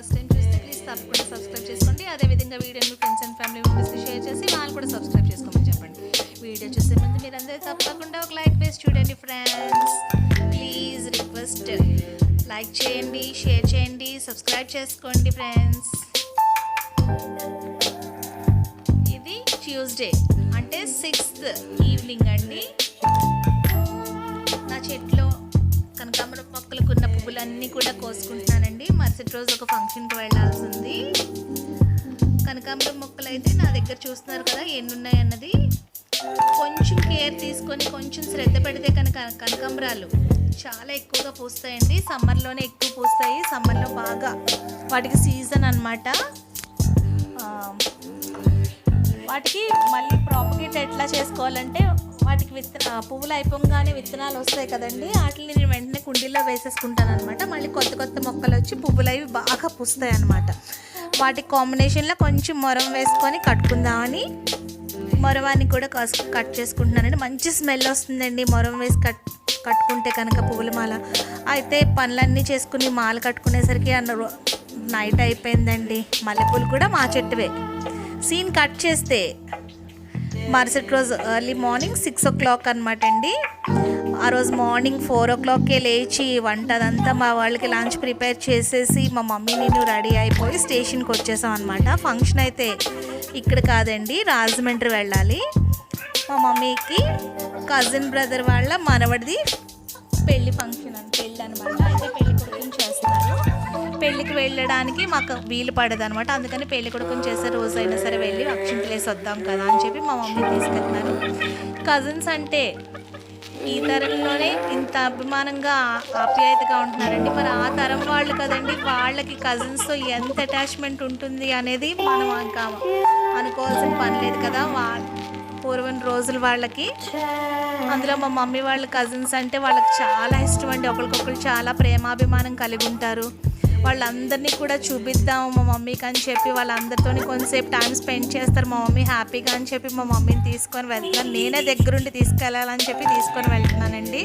First time చూస్తే please తప్పకుండా subscribe చేసుకోండి అదేవిధంగా వీడియోని ఫ్రెండ్స్ అండ్ ఫ్యామిలీ మెంబర్స్కి షేర్ చేసి వాళ్ళు కూడా సబ్స్క్రైబ్ చేసుకోమని చెప్పండి. వీడియో చూసే ముందు మీరు తప్పకుండా ఒక లైక్ వేసి చూడండి ఫ్రెండ్స్ ప్లీజ్ రిక్వెస్ట్ లైక్ చేయండి షేర్ చేయండి సబ్స్క్రైబ్ చేసుకోండి ఫ్రెండ్స్ ఇది ట్యూస్డే అంటే సిక్స్త్ ఈవినింగ్ అండి. నా చెట్లో కనకాంబర మొక్కలకు ఉన్న పువ్వులన్నీ కూడా కోసుకుంటున్నానండి. మరుసటి రోజు ఒక ఫంక్షన్కి వెళ్ళాల్సి ఉంది కనకాంబరం మొక్కలు అయితే నా దగ్గర చూస్తున్నారు కదా ఎన్ని ఉన్నాయి అన్నది కొంచెం కేర్ తీసుకొని కొంచెం శ్రద్ధ పెడితే కనుక కనకాంబరాలు చాలా ఎక్కువగా పూస్తాయండి. సమ్మర్లోనే ఎక్కువ పూస్తాయి. సమ్మర్లో బాగా వాటికి సీజన్ అనమాట వాటికి మళ్ళీ ప్రాపగేట్ ఎట్లా చేసుకోవాలంటే వాటికి విత్తన పువ్వులు అయిపోగానే విత్తనాలు వస్తాయి కదండి. వాటిని నేను వెంటనే కుండీలో వేసేసుకుంటాను అనమాట మళ్ళీ కొత్త కొత్త మొక్కలు వచ్చి పువ్వులు అవి బాగా పూస్తాయి అనమాట వాటి కాంబినేషన్లో కొంచెం మొరం వేసుకొని కట్టుకుందామని మొరవాన్ని కూడా కాసు కట్ చేసుకుంటున్నానండి. మంచి స్మెల్ వస్తుందండి మొరం వేసి కట్ కట్టుకుంటే కనుక పువ్వుల మాల. అయితే పనులన్నీ చేసుకుని మాల కట్టుకునేసరికి అన్న రో- నైట్ అయిపోయిందండి. మల్లెపూలు కూడా మా చెట్టువే. సీన్ కట్ చేస్తే మరుసటి రోజు early morning six o'clock అనమాట అండి. ఆ రోజు మార్నింగ్ ఫోర్ ఓ క్లాక్కే లేచి వంట అదంతా మా వాళ్ళకి లంచ్ ప్రిపేర్ చేసేసి మా మమ్మీ నేను రెడీ అయిపోయి స్టేషన్కి వచ్చేసాం అనమాట ఫంక్షన్ అయితే ఇక్కడ కాదండి రాజమండ్రి వెళ్ళాలి. మా మమ్మీకి కజిన్ బ్రదర్ వాళ్ళ మనవడిది పెళ్ళి ఫంక్షన్ అని పెళ్ళి అనమాట అయితే పెళ్ళి కొడుకుని పెళ్ళికి వెళ్ళడానికి మాకు వీలు పడదు అనమాట అందుకని పెళ్ళి కొడుకుని చేసే రోజైనా సరే వెళ్ళి అక్షింతలేసి వద్దాం కదా అని చెప్పి మా మమ్మీ తీసుకెళ్తున్నారు కజిన్స్ అంటే ఈ తరంలోనే ఇంత అభిమానంగా ఆప్యాయతగా ఉంటున్నారండి. మరి ఆ తరం వాళ్ళు కదండి వాళ్ళకి కజిన్స్తో ఎంత అటాచ్మెంట్ ఉంటుంది అనేది మనం ఇంకా అనుకోవాల్సిన పని లేదు కదా. వాళ్ళ పూర్వం రోజులు వాళ్ళకి. అందులో మా మమ్మీ వాళ్ళ కజిన్స్ అంటే వాళ్ళకి చాలా ఇష్టం అండి. ఒకరికొకరు చాలా ప్రేమాభిమానం కలిగి ఉంటారు. వాళ్ళందరినీ కూడా చూపిద్దాం మా మమ్మీకి అని చెప్పి వాళ్ళందరితో కొంతసేపు టైం స్పెండ్ చేస్తారు. మా మమ్మీ హ్యాపీగా అని చెప్పి మా మమ్మీని తీసుకొని వెళ్తున్నాను. నేనే దగ్గరుండి తీసుకెళ్ళాలని చెప్పి తీసుకొని వెళ్తున్నానండి.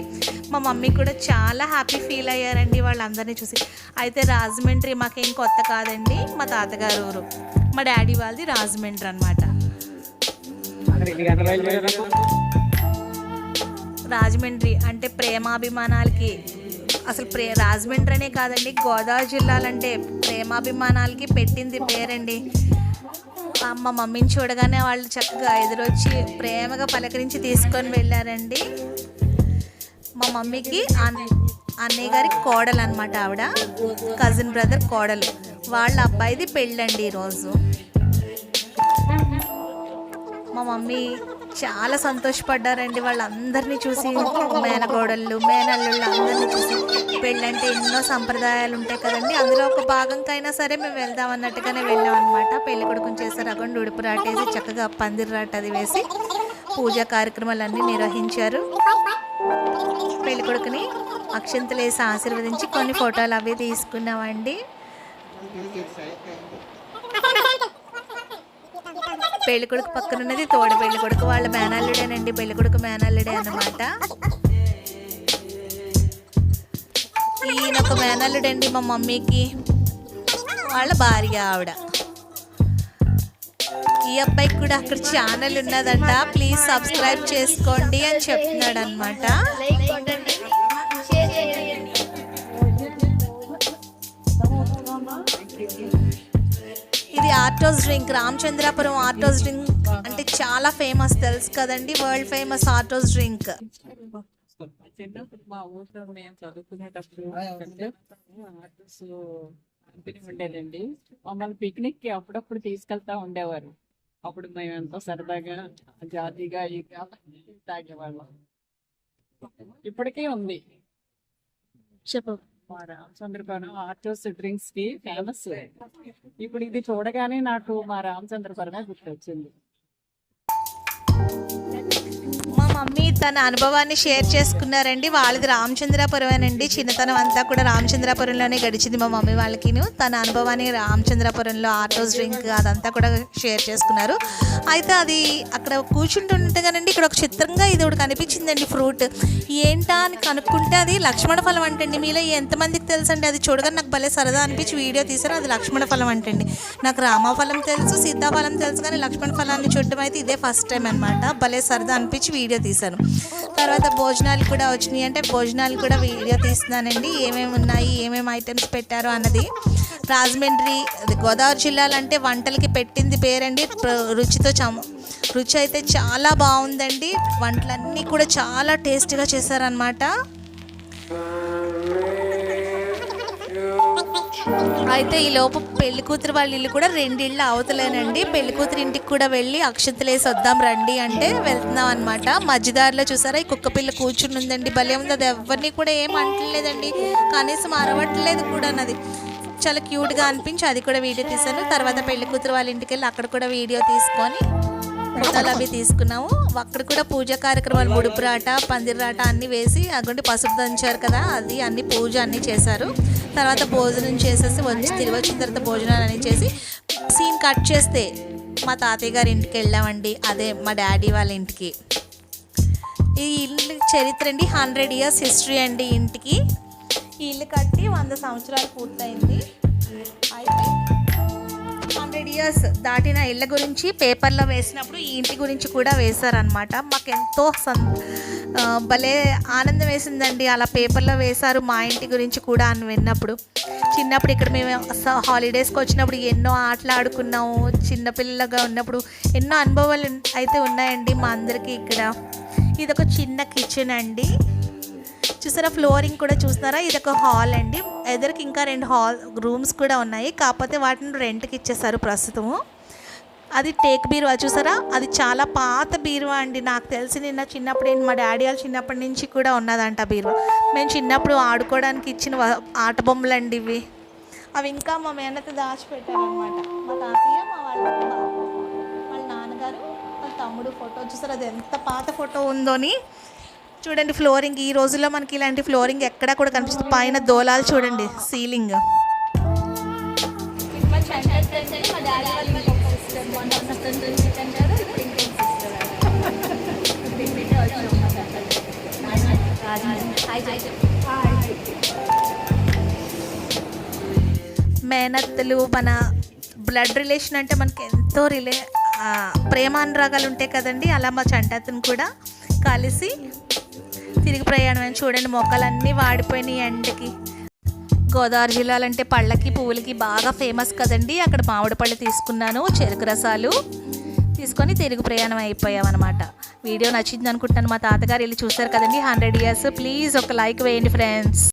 మా మమ్మీ కూడా చాలా హ్యాపీ ఫీల్ అయ్యారండి వాళ్ళందరినీ చూసి. అయితే రాజమండ్రి మాకేం కొత్త కాదండి మా తాతగారు ఊరు. మా డాడీ వాళ్ళది రాజమండ్రి అనమాట రాజమండ్రి అంటే ప్రేమాభిమానాలకి అసలు ప్రే రాజమండ్రి కాదండి గోదావరి జిల్లాలంటే ప్రేమాభిమానాలకి పెట్టింది పేరండి. మా మమ్మీని చూడగానే వాళ్ళు చక్కగా ఎదురొచ్చి ప్రేమగా పలకరించి తీసుకొని వెళ్ళారండి. మా మమ్మీకి అన్నయ్య గారి కోడలు అనమాట ఆవిడ. కజిన్ బ్రదర్ కోడలు. వాళ్ళ అబ్బాయిది పెళ్ళండి ఈరోజు. మా మమ్మీ చాలా సంతోషపడ్డారండి. వాళ్ళందరినీ చూసి మేనగోడళ్ళు మేనల్లుళ్ళు అందరినీ చూసి. పెళ్ళంటే ఎన్నో సంప్రదాయాలు ఉంటాయి కదండి. అందులో ఒక భాగంకైనా సరే మేము వెళ్దాం అన్నట్టుగానే వెళ్ళాం అనమాట పెళ్ళి కొడుకుని చేశారు అక్కడ ఉడుపు రాటేసి చక్కగా పందిరి రాట అది వేసి పూజా కార్యక్రమాలన్నీ నిర్వహించారు. పెళ్ళి కొడుకుని అక్షంతలు వేసి ఆశీర్వదించి కొన్ని ఫోటోలు అవి తీసుకున్నామండి. పెళ్ళి కొడుకు పక్కన ఉన్నది తోడ పెళ్ళి కొడుకు. వాళ్ళ మేనల్లుడేనండి. పెళ్ళి కొడుకు మేనల్లుడే అన్నమాట. ఒక మేనల్లుడండి మా మమ్మీకి. వాళ్ళ భార్య ఆవిడ. ఈ అబ్బాయికి కూడా అక్కడ ఛానల్ ఉన్నదంట. ప్లీజ్ సబ్స్క్రైబ్ చేసుకోండి అని చెప్తున్నాడు అనమాట ఇది ఆర్టోస్ డ్రింక్. రామచంద్రాపురం ఆర్టోస్ డ్రింక్ అంటే చాలా ఫేమస్ తెలుసు కదండి. World famous Artos drink. మా ఊర్లో మేము చదువుకునేటప్పుడు అంటే ఆర్టిస్ట్ కంపెనీ ఉండేదండి. మమ్మల్ని పిక్నిక్కి అప్పుడప్పుడు తీసుకెళ్తా ఉండేవారు. అప్పుడు మేము ఎంతో సరదాగా జాతీగా తాగేవాళ్ళం. ఇప్పటికీ ఉంది. చెప్పు. మా రామచంద్రపురం ఆర్టోస్ డ్రింక్స్కి ఫేమస్ ఇప్పుడు ఇది చూడగానే నాకు మా రామచంద్రపురమే గుర్తొచ్చింది. మా తన అనుభవాన్ని షేర్ చేసుకున్నారండి. వాళ్ళది రామచంద్రాపురమేనండి చిన్నతనం అంతా కూడా రామచంద్రాపురంలోనే గడిచింది మా మమ్మీ వాళ్ళకిను. తన అనుభవాన్ని రామచంద్రాపురంలో ఆటోస్ డ్రింక్ అదంతా కూడా షేర్ చేసుకున్నారు. అయితే అది అక్కడ కూర్చుంటుండగానండి ఇక్కడ ఒక చిత్రంగా ఇది ఒకటి కనిపించిందండి ఫ్రూట్. ఏంటా అని కనుక్కుంటే అది లక్ష్మణ ఫలం అంటండి. మీలో ఎంతమందికి తెలుసండి? అది చూడగానే నాకు భలే సరదా అనిపించి వీడియో తీశారు. అది లక్ష్మణ ఫలం అంటండి. నాకు రామఫలం తెలుసు సీతాఫలం తెలుసు కానీ లక్ష్మణ ఫలాన్ని చూడటం అయితే ఇదే ఫస్ట్ టైం అనమాట భలే సరదా అనిపించి వీడియో చేశాను. తర్వాత భోజనాలు కూడా వచ్చినాయి. అంటే భోజనాలు కూడా వీడియో తీస్తున్నానండి. ఏమేమి ఉన్నాయి ఏమేమి ఐటమ్స్ పెట్టారు అన్నది. రాజమండ్రి గోదావరి జిల్లాలో అంటే వంటలకి పెట్టింది పేరండి. రుచితో చము రుచి అయితే చాలా బాగుందండి. వంటలన్నీ కూడా చాలా టేస్టీగా చేశారనమాట అయితే ఈ లోపు పెళ్ళి కూతురు వాళ్ళ ఇల్లు కూడా రెండిళ్ళు అవతలేనండి. పెళ్ళి కూతురు ఇంటికి కూడా వెళ్ళి అక్షంతలు వేసి వద్దాం రండి అంటే వెళ్తున్నాం అనమాట మధ్యదారిలో చూసారా? ఈ కుక్క పిల్ల కూర్చుని ఉందండి. భలే ఉంది. అది ఎవరిని కూడా ఏం అంటలేదండి. కనీసం అరవట్లేదు కూడా అన్నది. చాలా క్యూట్గా అనిపించి అది కూడా వీడియో తీశాను. తర్వాత పెళ్ళి కూతురు వాళ్ళ ఇంటికి వెళ్ళి అక్కడ కూడా వీడియో తీసుకొని ఫోటోలు అవి తీసుకున్నాము. అక్కడ కూడా పూజా కార్యక్రమాలు ముడుపురాట పందిరాట అన్నీ వేసి అక్కడ పసుపు దంచారు కదా. అది అన్ని పూజ అన్నీ చేశారు. తర్వాత భోజనం చేసేసి వచ్చి తిరిగి వచ్చిన తర్వాత భోజనాలు అని చేసి సీన్ కట్ చేస్తే మా తాతయ్య గారి ఇంటికి వెళ్ళామండి. అదే మా డాడీ వాళ్ళ ఇంటికి. ఈ ఇల్లు చరిత్ర అండి హండ్రెడ్ ఇయర్స్ హిస్టరీ అండి ఇంటికి. ఈ ఇల్లు కట్టి వంద సంవత్సరాలు పూర్తయింది. అయితే హండ్రెడ్ ఇయర్స్ దాటిన ఇళ్ళ గురించి పేపర్లో వేసినప్పుడు ఈ ఇంటి గురించి కూడా వేశారనమాట మాకు ఎంతో సం భలే ఆనందం వేసిందండి. అలా పేపర్లో వేశారు మా ఇంటి గురించి కూడా అని విన్నప్పుడు. చిన్నప్పుడు ఇక్కడ మేము హాలిడేస్కి వచ్చినప్పుడు ఎన్నో ఆటలు ఆడుకున్నాము. చిన్నపిల్లగా ఉన్నప్పుడు ఎన్నో అనుభవాలు అయితే ఉన్నాయండి మా అందరికీ ఇక్కడ. ఇది ఒక చిన్న కిచెన్ అండి. చూసారా ఫ్లోరింగ్ కూడా చూస్తున్నారా? ఇది ఒక హాల్ అండి. ఎదురుకి ఇంకా రెండు హాల్ రూమ్స్ కూడా ఉన్నాయి. కాకపోతే వాటిని రెంట్కి ఇచ్చేసారు ప్రస్తుతము. అది టేక్ బీరువా చూసారా? అది చాలా పాత బీరువా అండి. నాకు తెలిసి నిన్న చిన్నప్పుడు మా డాడీ వాళ్ళు చిన్నప్పటి నుంచి కూడా ఉన్నదంట బీరువా. మేము చిన్నప్పుడు ఆడుకోవడానికి ఇచ్చిన ఆట బొమ్మలు అండి ఇవి. అవి ఇంకా మా మేనత దాచిపెట్టారనమాట మా తాతయ్య మా వాళ్ళ వాళ్ళ నాన్నగారు వాళ్ళ తమ్ముడు ఫోటో. చూసారు అది ఎంత పాత ఫోటో ఉందోని? చూడండి ఫ్లోరింగ్. ఈ రోజుల్లో మనకి ఇలాంటి ఫ్లోరింగ్ ఎక్కడా కూడా కనిపిస్తుంది. పైన దోలాలు చూడండి సీలింగ్. మేనత్తలు మన బ్లడ్ రిలేషన్ అంటే మనకి ఎంతో రిలే ప్రేమానురాగాలు ఉంటాయి కదండి అలా మా చంటతను కూడా కలిసి తిరిగి ప్రయాణం చూడండి మొక్కలన్నీ వాడిపోయినాయి ఎండకి. గోదావరి జిల్లాలో అంటే పళ్ళకి పువ్వులకి బాగా ఫేమస్ కదండి. అక్కడ మామిడి పళ్ళు తీసుకున్నాను చెరుకు రసాలు తీసుకొని తిరుగు ప్రయాణం అయిపోయామన్నమాట. వీడియో నచ్చింది అనుకుంటున్నాను మా తాతగారు వెళ్ళి చూస్తారు కదండి హండ్రెడ్ ఇయర్స్. ప్లీజ్ ఒక లైక్ వేయండి ఫ్రెండ్స్.